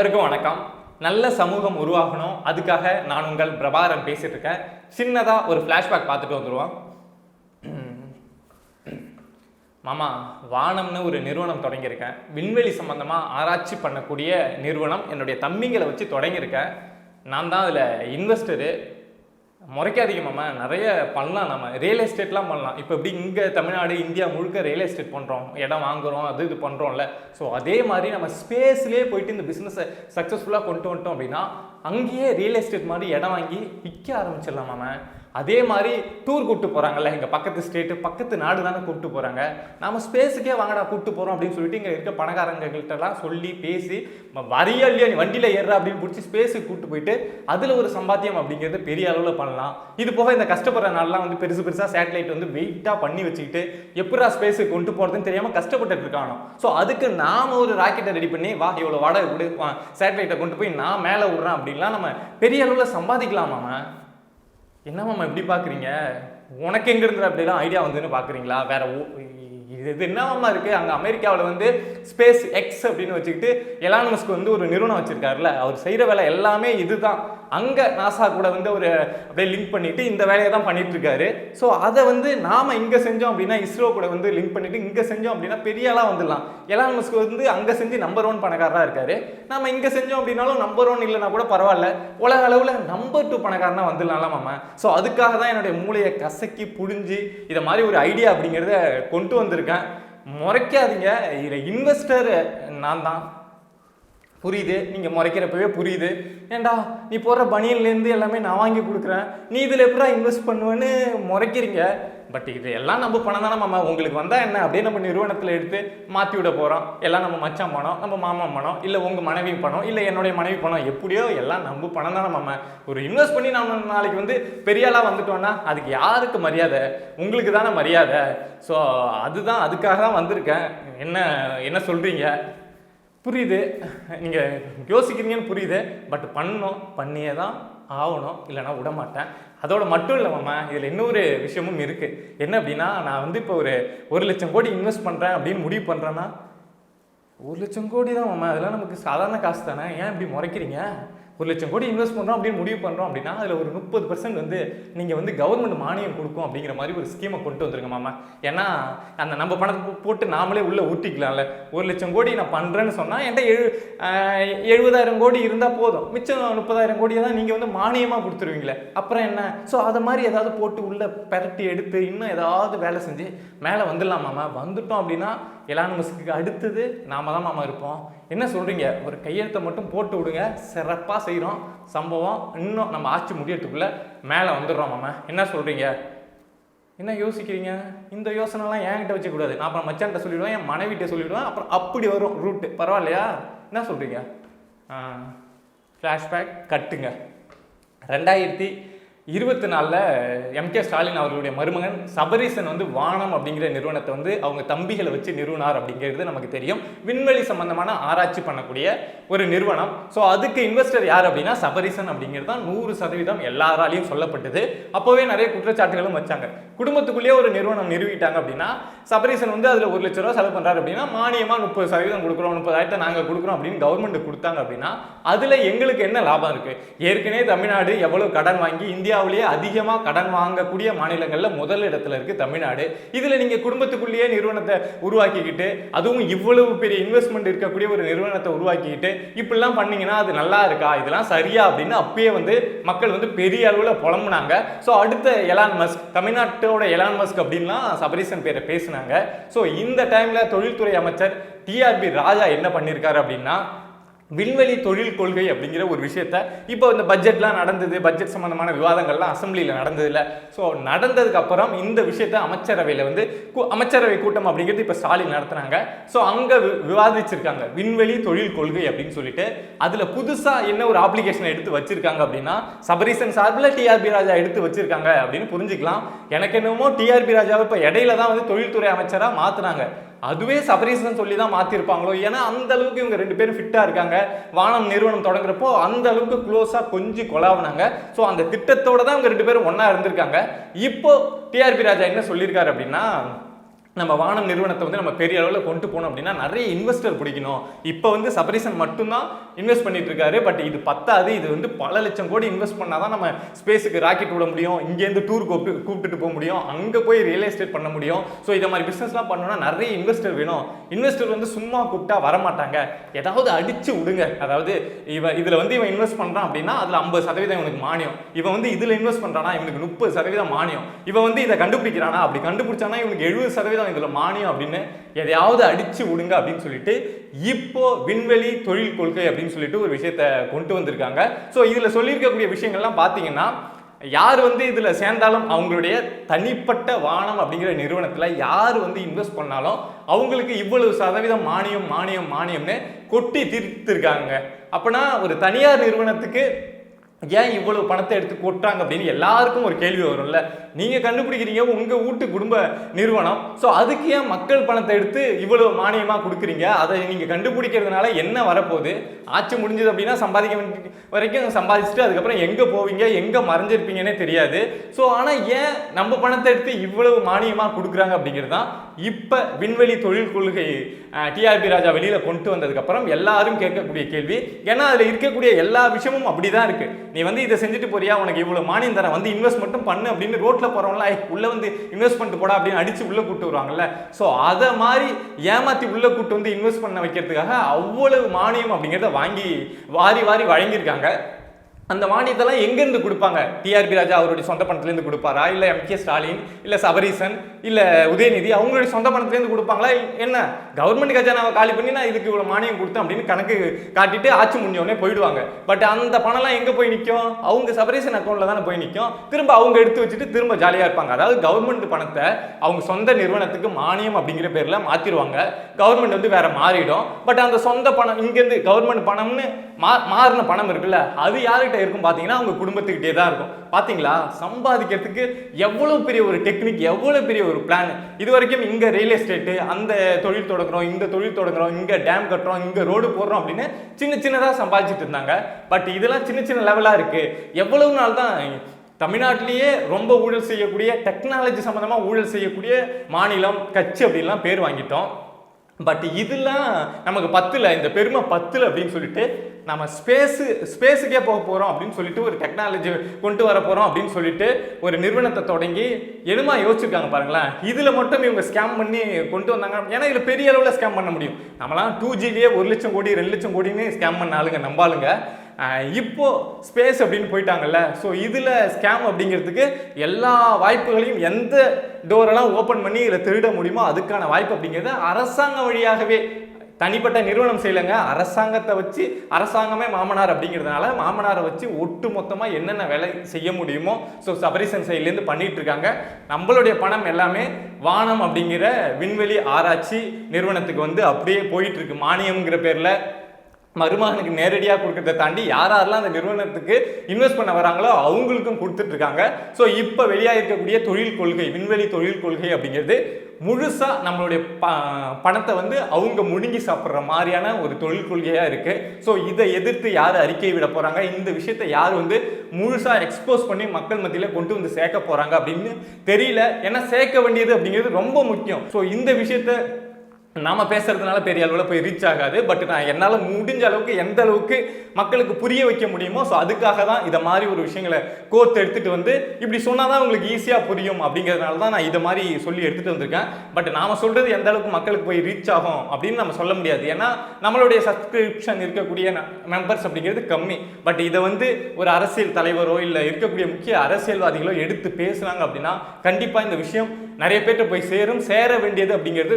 அனைவருக்கும் வணக்கம். நல்ல சமூகம் உருவாகணும். அதுக்காக நான் உங்கள் பிரபாரம் பேசிட்டு இருக்கேன். சின்னதாக ஒரு ஃப்ளாஷ்பேக் பார்த்துட்டு வந்துடுவோம் மாமா வானம்னு ஒரு நிறுவனம் தொடங்கியிருக்கேன். விண்வெளி சம்பந்தமாக ஆராய்ச்சி பண்ணக்கூடிய நிறுவனம் என்னுடைய தம்பிங்களை வச்சு தொடங்கியிருக்கேன். நான் தான் அதில் இன்வெஸ்டரு முறைக்காதீங்க மாமா. நிறைய பண்ணலாம் நம்ம. ரியல் எஸ்டேட்லாம் பண்ணலாம். இப்போ எப்படி இங்கே தமிழ்நாடு இந்தியா முழுக்க ரியல் எஸ்டேட் பண்ணுறோம் இடம் வாங்குறோம் அது இது பண்ணுறோம்ல ஸோ அதே மாதிரி நம்ம ஸ்பேஸ்லேயே போயிட்டு இந்த பிஸ்னஸை சக்ஸஸ்ஃபுல்லாக கொண்டு வந்துட்டோம் அப்படின்னா அங்கேயே ரியல் எஸ்டேட் மாதிரி இடம் வாங்கி விற்க ஆரம்பிச்சிடலாம் மாமா. அதே மாதிரி டூர் கூப்பிட்டு போகிறாங்கல்ல எங்கள் பக்கத்து ஸ்டேட்டு பக்கத்து நாடு தானே கூப்பிட்டு போகிறாங்க நாம ஸ்பேஸுக்கே வாங்கடா கூப்பிட்டு போகிறோம் அப்படின்னு சொல்லிட்டு இங்கே இருக்க பணக்காரங்ககிட்டலாம் சொல்லி பேசி வரியா இல்லையா நீ வண்டியில் ஏறுற அப்படின்னு பிடிச்சி ஸ்பேஸுக்கு கூப்பிட்டு போயிட்டு அதில் ஒரு சம்பாத்தியம் அப்படிங்கிறது பெரிய அளவில் பண்ணலாம். இது போக இந்த கஷ்டப்படுற நாள்லாம் வந்து பெருசு பெருசாக சேட்டலைட் வந்து வெயிட்டாக பண்ணி வச்சுக்கிட்டு எப்படா ஸ்பேஸுக்கு கொண்டு போகிறதுன்னு தெரியாமல் கஷ்டப்பட்டு இருக்கானோ. ஸோ அதுக்கு நாம் ஒரு ராக்கெட்டை ரெடி பண்ணி வா இவ்வளோ வாடகை கொடு சேட்டலைட்டை கொண்டு போய் நான் மேலே விட்றேன் அப்படின்னு அப்படின்லாம் நம்ம பெரிய அளவில் சம்பாதிக்கலாமாமா என்னமாம்மா இப்படி பார்க்குறீங்க உனக்கு எங்கேருந்து அப்படிலாம் ஐடியா வந்துன்னு பார்க்குறீங்களா வேற ஊ- இது இது என்னவாமா இருக்குது அங்கே அமெரிக்காவில் வந்து ஸ்பேஸ் எக்ஸ் அப்படின்னு வச்சுக்கிட்டு எலான் மஸ்க் வந்து ஒரு நிறுவனம் வச்சிருக்காருல்ல அவர் செய்கிற வேலை எல்லாமே இதுதான். அங்கே நாசா கூட வந்து ஒரு அப்படியே லிங்க் பண்ணிட்டு இந்த வேலையை தான் பண்ணிட்டு இருக்காரு ஸோ அதை வந்து நாம இங்கே செஞ்சோம் அப்படின்னா இஸ்ரோ கூட வந்து லிங்க் பண்ணிட்டு இங்கே செஞ்சோம் அப்படின்னா பெரிய ஆளாக வந்துடலாம். எலான் மஸ்க் வந்து அங்கே செஞ்சு நம்பர் ஒன் பணக்காரராக இருக்காரு. நம்ம இங்கே செஞ்சோம் அப்படின்னாலும் நம்பர் ஒன் இல்லைனா கூட பரவாயில்ல. உலக அளவில் நம்பர் டூ பணக்காரனா வந்துடலாம் மாமா. ஸோ அதுக்காக தான் என்னுடைய மூளையை கசக்கி புழிஞ்சு இதை மாதிரி ஒரு ஐடியா அப்படிங்கிறத கொண்டு வந்திருக்கேன். முறைக்காதீங்க. இதில் இன்வெஸ்டர் நான் தான். புரியுது. நீங்கள் முறைக்கிறப்பவே புரியுது. ஏண்டா நீ போடுற பனியன்லேருந்து எல்லாமே நான் வாங்கி கொடுக்குறேன். நீ இதில் எப்படா இன்வெஸ்ட் பண்ணுவேன்னு முறைக்கிறீங்க. பட் இது எல்லாம் நம்ம பணம் தானே மாமா. உங்களுக்கு வந்தால் என்ன? அப்படியே நம்ம நிறுவனத்தில் எடுத்து மாற்றி விட போகிறோம் எல்லாம் நம்ம மச்சான் பணம் நம்ம மாமா பணம் இல்லை உங்கள் மனைவி பணம் இல்லை என்னுடைய மனைவி பணம். எப்படியோ எல்லாம் நம்ம பணம் தானே மாமா. ஒரு இன்வெஸ்ட் பண்ணி நம்ம நாளைக்கு வந்து பெரிய ஆளாக அதுக்கு யாருக்கு மரியாதை? உங்களுக்கு தானே மரியாதை. ஸோ அதுதான் அதுக்காக தான் வந்திருக்கேன். என்ன என்ன சொல்கிறீங்க புரியுது. நீங்கள் யோசிக்கிறீங்கன்னு புரியுது. பட் பண்ணணும் பண்ணியே தான் ஆகணும். இல்லைன்னா விட மாட்டேன். அதோட மட்டும் இல்லை இதில் இன்னொரு விஷயமும் இருக்குது என்ன அப்படின்னா நான் வந்து இப்போ ஒரு ஒரு லட்சம் கோடி இன்வெஸ்ட் பண்ணுறேன் அப்படின்னு முடிவு பண்ணுறேன்னா ஒரு லட்சம் கோடி தான் மாமா. அதெல்லாம் நமக்கு சாதாரண காசு தானே? ஏன் இப்படி முறைக்கிறீங்க? ஒரு லட்சம் கோடி இன்வெஸ்ட் பண்ணுறோம் அப்படின்னு முடிவு பண்ணுறோம் அப்படின்னா அதில் ஒரு முப்பது பர்சன்ட் வந்து நீங்கள் வந்து கவர்மெண்ட் மானியம் கொடுக்கும் அப்படிங்கிற மாதிரி ஒரு ஸ்கீமை கொண்டு வந்துருங்க மாமா. ஏன்னா அந்த நம்ம பணத்தை போட்டு நாமளே உள்ளே ஊட்டிக்கலாம்ல. ஒரு லட்சம் கோடி நான் பண்ணுறேன்னு சொன்னால் என்கிட்ட எழு எழுபதாயிரம் கோடி இருந்தால் போதும். மிச்சம் முப்பதாயிரம் கோடியை தான் நீங்கள் வந்து மானியமாக கொடுத்துருவீங்களே. அப்புறம் என்ன? ஸோ அதை மாதிரி ஏதாவது போட்டு உள்ளே பெரட்டி எடுத்து இன்னும் ஏதாவது வேலை செஞ்சு மேலே வந்துடலாம் மாமா. வந்துட்டோம் அப்படின்னா எலான் மஸ்க்கு அடுத்தது நாம தான் மாமா இருப்போம். என்ன சொல்கிறீங்க ஒரு கையெழுத்தை மட்டும் போட்டு விடுங்க. சிறப்பாக செய்கிறோம் சம்பவம் இன்னும் நம்ம ஆட்சி முடியறதுக்குள்ளே மேலே வந்துடுறோம் மாமா. என்ன சொல்கிறீங்க என்ன யோசிக்கிறீங்க? இந்த யோசனைலாம் என்கிட்ட வச்சுக்கூடாது நான் அப்புறம் மச்சான்கிட்ட சொல்லிவிடுவேன் என் மனைவிட்ட சொல்லிவிடுவேன் அப்புறம் அப்படி வரும் ரூட்டு பரவாயில்லையா? என்ன சொல்கிறீங்க ஃப்ளாஷ்பேக் கட்டுங்க. ரெண்டாயிரத்தி இருபத்தி நாலில் எம்கே ஸ்டாலின் அவர்களுடைய மருமகன் சபரீசன் வந்து வானம் அப்படிங்கிற நிறுவனத்தை வந்து அவங்க தம்பிகளை வச்சு நிறுவனார் அப்படிங்கிறது நமக்கு தெரியும். விண்வெளி சம்பந்தமான ஆராய்ச்சி பண்ணக்கூடிய ஒரு நிறுவனம். ஸோ அதுக்கு இன்வெஸ்டர் யார் அப்படின்னா சபரீசன் அப்படிங்கிறது தான் நூறு சதவீதம் எல்லாராலையும் சொல்லப்பட்டது. அப்போவே நிறைய குற்றச்சாட்டுகளும் வச்சாங்க. குடும்பத்துக்குள்ளேயே ஒரு நிறுவனம் நிறுவிட்டாங்க அப்படின்னா சபரீசன் வந்து அதில் ஒரு லட்ச ரூபா செலவு பண்ணுறாரு அப்படின்னா மானியமாக முப்பது சதவீதம் கொடுக்குறோம் முப்பதாயிரத்தை நாங்கள் கொடுக்குறோம் அப்படின்னு கவர்மெண்ட் கொடுத்தாங்க அப்படின்னா அதில் எங்களுக்கு என்ன லாபம் இருக்குது ஏற்கனவே தமிழ்நாடு எவ்வளோ கடன் வாங்கி இந்தியா இந்தியாவிலேயே அதிகமாக கடன் வாங்கக்கூடிய மாநிலங்களில் முதல் இடத்துல இருக்குது தமிழ்நாடு. இதில் நீங்கள் குடும்பத்துக்குள்ளேயே நிறுவனத்தை உருவாக்கிக்கிட்டு அதுவும் இவ்வளவு பெரிய இன்வெஸ்ட்மெண்ட் இருக்கக்கூடிய ஒரு நிறுவனத்தை உருவாக்கிக்கிட்டு இப்படிலாம் பண்ணிங்கன்னா அது நல்லா இருக்கா? இதெல்லாம் சரியா? அப்படின்னு அப்பயே வந்து மக்கள் வந்து பெரிய அளவில் புலம்புனாங்க. ஸோ அடுத்த எலான் மஸ்க் தமிழ்நாட்டோட எலான் மஸ்க் அப்படின்லாம் சபரீசன் பேரை பேசினாங்க. ஸோ இந்த டைமில் தொழில்துறை அமைச்சர் டிஆர்பி ராஜா என்ன பண்ணியிருக்காரு அப்படின்னா விண்வெளி தொழில் கொள்கை அப்படிங்கிற ஒரு விஷயத்த இப்போ இந்த பட்ஜெட்லாம் நடந்தது பட்ஜெட் சம்மந்தமான விவாதங்கள்லாம் அசம்பிளியில் நடந்ததில்ல ஸோ நடந்ததுக்கு அப்புறம் இந்த விஷயத்த அமைச்சரவையில் வந்து அமைச்சரவை கூட்டம் அப்படிங்கிறது இப்போ ஸ்டாலின் நடத்துனாங்க. ஸோ அங்கே விவாதிச்சிருக்காங்க. விண்வெளி தொழில் கொள்கை அப்படின்னு சொல்லிட்டு. அதில் புதுசாக என்ன ஒரு ஆப்ளிகேஷனை எடுத்து வச்சிருக்காங்க அப்படின்னா சபரீசன் சார்பில் டிஆர்பி ராஜா எடுத்து வச்சிருக்காங்க அப்படின்னு புரிஞ்சுக்கலாம். எனக்கு என்னமோ டிஆர்பி ராஜாவை இப்போ இடையில தான் வந்து தொழில்துறை அமைச்சராக மாற்றுனாங்க அதுவே சபரீசன் சொல்லி தான் மாற்றிருப்பாங்களோ ஏன்னா அந்த அளவுக்கு இவங்க ரெண்டு பேரும் ஃபிட்டாக இருக்காங்க. வானம் நிறுவனம் தொடங்குறப்போ அந்த அளவுக்கு க்ளோஸாக கொஞ்சம் கொலாவுனாங்க. ஸோ அந்த திட்டத்தோட தான் இவங்க ரெண்டு பேரும் ஒன்றா இருந்திருக்காங்க. இப்போ டிஆர்பி ராஜா என்ன சொல்லியிருக்காரு அப்படின்னா நம்ம வானம் நிறுவனத்தை வந்து நம்ம பெரிய அளவில் கொண்டு போனோம் அப்படின்னா நிறைய இன்வெஸ்டர் பிடிக்கணும். இப்போ வந்து சபரிசன் மட்டும்தான் இன்வெஸ்ட் பண்ணிட்டு இருக்காரு பட் இது பத்தாது. இது வந்து பல லட்சம் கோடி இன்வெஸ்ட் பண்ணால் தான் நம்ம ஸ்பேஸுக்கு ராக்கெட் விட முடியும். இங்கேருந்து டூர் கூப்பிட்டு கூப்பிட்டுட்டு போக முடியும். அங்கே போய் ரியல் எஸ்டேட் பண்ண முடியும். ஸோ இதை மாதிரி பிஸ்னஸ்லாம் பண்ணணும்னா நிறைய இன்வெஸ்டர் வேணும். இன்வெஸ்டர் வந்து சும்மா கூப்பிட்டா வரமாட்டாங்க. ஏதாவது அடிச்சு விடுங்க. அதாவது இவன் இதில் வந்து இவன் இன்வெஸ்ட் பண்ணுறான் அப்படின்னா அதில் ஐம்பது சதவீதம் இவனுக்கு மானியம். இவன் வந்து இதில் இன்வெஸ்ட் பண்ணுறானா இவனுக்கு முப்பது சதவீதம் மானியம். இவன் வந்து இதை கண்டுபிடிக்கிறானா? அப்படி கண்டுபிடிச்சானா இவனுக்கு எழுபது சதவீதம் இதில் மானியம் அப்படின்னு எதையாவது அடிச்சு விடுங்க அப்படின்னு சொல்லிட்டு இப்போ விண்வெளி தொழில் கொள்கை அப்படின்னு சொல்லிட்டு ஒரு விஷயத்த கொண்டு வந்திருக்காங்க. ஸோ இதில் சொல்லியிருக்கக்கூடிய விஷயங்கள்லாம் பார்த்தீங்கன்னா யார் வந்து இதில் சேர்ந்தாலும் அவங்களுடைய தனிப்பட்ட வானம் அப்படிங்கிற நிறுவனத்தில் யார் வந்து இன்வெஸ்ட் பண்ணாலும் அவங்களுக்கு இவ்வளவு சதவீதம் மானியம் மானியம் மானியம்னு கொட்டி தீர்த்திருக்காங்க. அப்போனா ஒரு தனியார் நிறுவனத்துக்கு ஏன் இவ்வளவு பணத்தை எடுத்து கொட்டுறாங்க அப்படின்னு எல்லாருக்கும் ஒரு கேள்வி வரும்ல. நீங்க கண்டுபிடிக்கிறீங்க உங்க வீட்டு குடும்ப நிறுவனம். ஸோ அதுக்கு ஏன் மக்கள் பணத்தை எடுத்து இவ்வளவு மானியமா கொடுக்குறீங்க? அதை நீங்க கண்டுபிடிக்கிறதுனால என்ன வரப்போகுது? ஆட்சி முடிஞ்சது அப்படின்னா சம்பாதிக்க வேண்டிய வரைக்கும் சம்பாதிச்சுட்டு அதுக்கப்புறம் எங்க போவீங்க? எங்க மறைஞ்சிருப்பீங்கன்னே தெரியாது. ஸோ ஆனால் ஏன் நம்ம பணத்தை எடுத்து இவ்வளவு மானியமா கொடுக்குறாங்க அப்படிங்கிறது தான் இப்போ விண்வெளி தொழில் கொள்கை டிஆர்பி ராஜா வெளியில கொண்டு வந்ததுக்கு அப்புறம் எல்லாரும் கேட்கக்கூடிய கேள்வி. ஏன்னா அதில் இருக்கக்கூடிய எல்லா விஷயமும் அப்படிதான் இருக்கு. நீ வந்து இதை செஞ்சுட்டு போறியா? உனக்கு இவ்வளோ மானியம் தரேன். வந்து இன்வெஸ்ட் மட்டும் பண்ணு அப்படின்னு ரோட்டில் போறவங்களா உள்ளே வந்து இன்வெஸ்ட் பண்ணிட்டு போடா அப்படின்னு அடிச்சு உள்ளே கூட்டு வருவாங்கல்ல. ஸோ அதை மாதிரி ஏமாத்தி உள்ளே கூப்பிட்டு வந்து இன்வெஸ்ட் பண்ண வைக்கிறதுக்காக அவ்வளவு மானியம் அப்படிங்கிறத வாங்கி வாரி வாரி வழங்கியிருக்காங்க. அந்த மானியத்தெல்லாம் எங்கேருந்து கொடுப்பாங்க? டிஆர்பி ராஜா அவருடைய சொந்த பணத்துலேருந்து கொடுப்பாரா? இல்லை எம்கே ஸ்டாலின் இல்லை சபரீசன் இல்லை உதயநிதி அவங்களுடைய சொந்த பணத்துலேருந்து கொடுப்பாங்களா? என்ன? கவர்மெண்ட் கஜானாவை காலி பண்ணி நான் இதுக்கு இவ்வளோ மானியம் கொடுத்தேன் அப்படின்னு கணக்கு காட்டிட்டு ஆட்சி முடிஞ்சோடனே போயிடுவாங்க. பட் அந்த பணம்லாம் எங்கே போய் நிற்கும் அவங்க சபரீசன் அக்கௌண்ட்டில் தானே போய் நிற்கும் திரும்ப அவங்க எடுத்து வச்சுட்டு திரும்ப ஜாலியாக இருப்பாங்க. அதாவது கவர்மெண்ட் பணத்தை அவங்க சொந்த நிறுவனத்துக்கு மானியம் அப்படிங்கிற பேரில் மாற்றிடுவாங்க கவர்மெண்ட் வந்து வேற மாறிடும். பட் அந்த சொந்த பணம் இங்கேருந்து கவர்மெண்ட் பணம்னு மா மாறின பணம் இருக்குல்ல அது யார்கிட்ட இருக்கும் பார்த்தீங்கன்னா அவங்க குடும்பத்துக்கிட்டே தான் இருக்கும். பார்த்தீங்களா சம்பாதிக்கிறதுக்கு எவ்வளோ பெரிய ஒரு டெக்னிக் எவ்வளோ பெரிய ஒரு பிளான் இது வரைக்கும் இங்கே ரியல் எஸ்டேட்டு அந்த தொழில் தொடங்குறோம் இந்த தொழில் தொடங்குறோம் இங்கே டேம் கட்டுறோம் இங்கே ரோடு போடுறோம் அப்படின்னு சின்ன சின்னதாக சம்பாதிச்சிட்டு இருந்தாங்க. பட் இதெல்லாம் சின்ன சின்ன லெவலாக இருக்குது எவ்வளவு நாள் தான் தமிழ்நாட்டிலேயே ரொம்ப ஊழல் செய்யக்கூடிய டெக்னாலஜி சம்மந்தமாக ஊழல் செய்யக்கூடிய மாநிலம் கட்சி அப்படின்லாம் பேர் வாங்கிட்டோம். பட் இதெல்லாம் நமக்கு பத்துல இந்த பெருமை பத்துல அப்படின்னு சொல்லிட்டு நம்ம ஸ்பேஸு ஸ்பேஸுக்கே போக போகிறோம் அப்படின்னு சொல்லிட்டு ஒரு டெக்னாலஜி கொண்டு வர போகிறோம் அப்படின்னு சொல்லிட்டு ஒரு நிறுவனத்தை தொடங்கி என்னமா யோசிச்சிருக்காங்க பாருங்களேன். இதில் மட்டும் இவங்க ஸ்கேம் பண்ணி கொண்டு வந்தாங்க. ஏன்னா இதில் பெரிய அளவில் ஸ்கேம் பண்ண முடியும். நம்மளாம் டூ ஜிலேயே ஒரு லட்சம் கோடி ரெண்டு லட்சம் கோடின்னு ஸ்கேம் பண்ண ஆளுங்க நம்பாளுங்க. இப்போ ஸ்பேஸ் அப்படின்னு போயிட்டாங்கல்ல. ஸோ இதில் ஸ்கேம் அப்படிங்கிறதுக்கு எல்லா வாய்ப்புகளையும் எந்த டோரெல்லாம் ஓப்பன் பண்ணி இதில் திருட முடியுமோ அதுக்கான வாய்ப்பு அப்படிங்கிறது அரசாங்கம் வழியாகவே தனிப்பட்ட நிறுவனம் செய்யலைங்க. அரசாங்கத்தை வச்சு அரசாங்கமே மாமனார் அப்படிங்கிறதுனால மாமனாரை வச்சு ஒட்டு மொத்தமாக என்னென்ன வேலை செய்ய முடியுமோ ஸோ சபரிசன் சைட்லேருந்து பண்ணிட்டு இருக்காங்க நம்மளுடைய பணம் எல்லாமே வானம் அப்படிங்கிற விண்வெளி ஆராய்ச்சி நிறுவனத்துக்கு வந்து அப்படியே போயிட்டு இருக்கு மானியம்ங்கிற பேரில் மருமகனுக்கு நேரடியாக கொடுக்கறத தாண்டி யார் யாரெல்லாம் அந்த நிறுவனத்துக்கு இன்வெஸ்ட் பண்ண வராங்களோ அவங்களுக்கும் கொடுத்துட்டு இருக்காங்க. ஸோ இப்போ வெளியாயிருக்கக்கூடிய தொழில் கொள்கை விண்வெளி தொழில் கொள்கை அப்படிங்கிறது முழுசாக நம்மளுடைய ப பணத்தை வந்து அவங்க முழுங்கி சாப்பிட்ற மாதிரியான ஒரு தொழில் கொள்கையாக இருக்குது ஸோ இதை எதிர்த்து யார் அறிக்கை விட போகிறாங்க இந்த விஷயத்தை யார் வந்து முழுசாக எக்ஸ்போஸ் பண்ணி மக்கள் மத்தியில் கொண்டு வந்து சேர்க்க போகிறாங்க அப்படின்னு தெரியல. ஏன்னா சேர்க்க வேண்டியது அப்படிங்கிறது ரொம்ப முக்கியம். ஸோ இந்த விஷயத்த நாம் பேசுறதுனால பெரிய அளவில் போய் ரீச் ஆகாது. பட் நான் என்னால் முடிஞ்ச அளவுக்கு எந்த அளவுக்கு மக்களுக்கு புரிய வைக்க முடியுமோ ஸோ அதுக்காக தான் இதை மாதிரி ஒரு விஷயங்களை கோர்த்து எடுத்துகிட்டு வந்து இப்படி சொன்னால் தான் உங்களுக்கு ஈஸியாக புரியும் அப்படிங்கிறதுனால தான் நான் இதை மாதிரி சொல்லி எடுத்துகிட்டு வந்திருக்கேன். பட் நாம் சொல்கிறது எந்த அளவுக்கு மக்களுக்கு போய் ரீச் ஆகும் அப்படின்னு நம்ம சொல்ல முடியாது. ஏன்னா நம்மளுடைய சப்ஸ்கிரிப்ஷன் இருக்கக்கூடிய மெம்பர்ஸ் அப்படிங்கிறது கம்மி. பட் இதை வந்து ஒரு அரசியல் தலைவரோ இல்லை இருக்கக்கூடிய முக்கிய அரசியல்வாதிகளோ எடுத்து பேசுனாங்க அப்படின்னா கண்டிப்பாக இந்த விஷயம் நிறைய பேர்கிட்ட போய் சேரும் சேர வேண்டியது அப்படிங்கிறது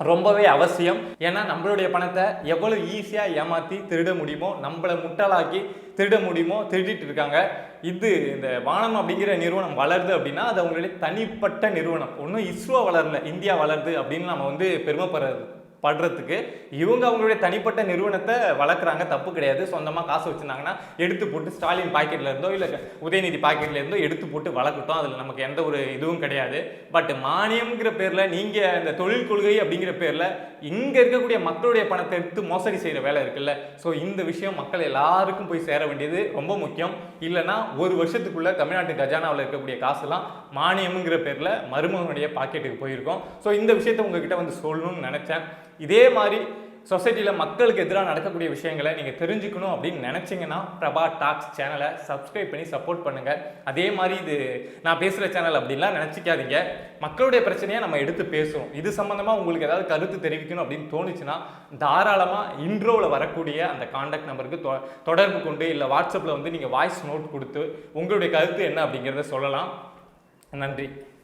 ரொம்பவே அவசியம். ஏன்னா நம்மளுடைய பணத்தை எவ்வளோ ஈஸியாக ஏமாற்றி திருட முடியுமோ நம்மளை முட்டாளாக்கி திருட முடியுமோ திருடிட்டு இருக்காங்க. இது இந்த வானம் அப்படிங்கிற நிறுவனம் வளருது அப்படின்னா அது அவங்களுடைய தனிப்பட்ட நிறுவனம். ஒன்றும் இஸ்ரோ வளரல இந்தியா வளருது அப்படின்னு நம்ம வந்து பெருமைப்படுறது. படுறதுக்கு இவங்க அவங்களுடைய தனிப்பட்ட நிறுவனத்தை வளர்க்குறாங்க. தப்பு கிடையாது. சொந்தமாக காசு வச்சுருந்தாங்கன்னா எடுத்து போட்டு ஸ்டாலின் பாக்கெட்டில் இருந்தோ இல்லை உதயநிதி பாக்கெட்டில் இருந்தோ எடுத்து போட்டு வளர்க்கட்டும். அதில் நமக்கு எந்த ஒரு இதுவும் கிடையாது. பட் மானியம்ங்கிற பேரில் நீங்கள் இந்த தொழில் கொள்கை அப்படிங்கிற பேரில் இங்கே இருக்கக்கூடிய மக்களுடைய பணத்தை எடுத்து மோசடி செய்கிற வேலை இருக்குல்ல. ஸோ இந்த விஷயம் மக்கள் எல்லாருக்கும் போய் சேர வேண்டியது ரொம்ப முக்கியம். இல்லைன்னா ஒரு வருஷத்துக்குள்ளே தமிழ்நாட்டு கஜானாவில் இருக்கக்கூடிய காசுலாம் மானியம்ங்கிற பேரில் மருமகனுடைய பாக்கெட்டுக்கு போயிருக்கோம். ஸோ இந்த விஷயத்தை உங்ககிட்ட வந்து சொல்லணும்னு நினச்சேன். இதே மாதிரி சொசைட்டியில் மக்களுக்கு எதிராக நடக்கக்கூடிய விஷயங்களை நீங்கள் தெரிஞ்சுக்கணும் அப்படின்னு நினச்சிங்கன்னா பிரபா டாக்ஸ் சேனலை சப்ஸ்கிரைப் பண்ணி சப்போர்ட் பண்ணுங்கள் அதே மாதிரி இது நான் பேசுகிற சேனல் அப்படின்லாம் நினச்சிக்காதீங்க. மக்களுடைய பிரச்சனையை நம்ம எடுத்து பேசுவோம் இது சம்மந்தமாக உங்களுக்கு ஏதாவது கருத்து தெரிவிக்கணும் அப்படின்னு தோணுச்சுன்னா தாராளமாக இன்ட்ரோவில் வரக்கூடிய அந்த காண்டாக்ட் நம்பருக்கு தொ தொடர்பு கொண்டு இல்லை வாட்ஸ்அப்பில் வந்து நீங்கள் வாய்ஸ் நோட் கொடுத்து உங்களுடைய கருத்து என்ன அப்படிங்கிறத சொல்லலாம். நன்றி.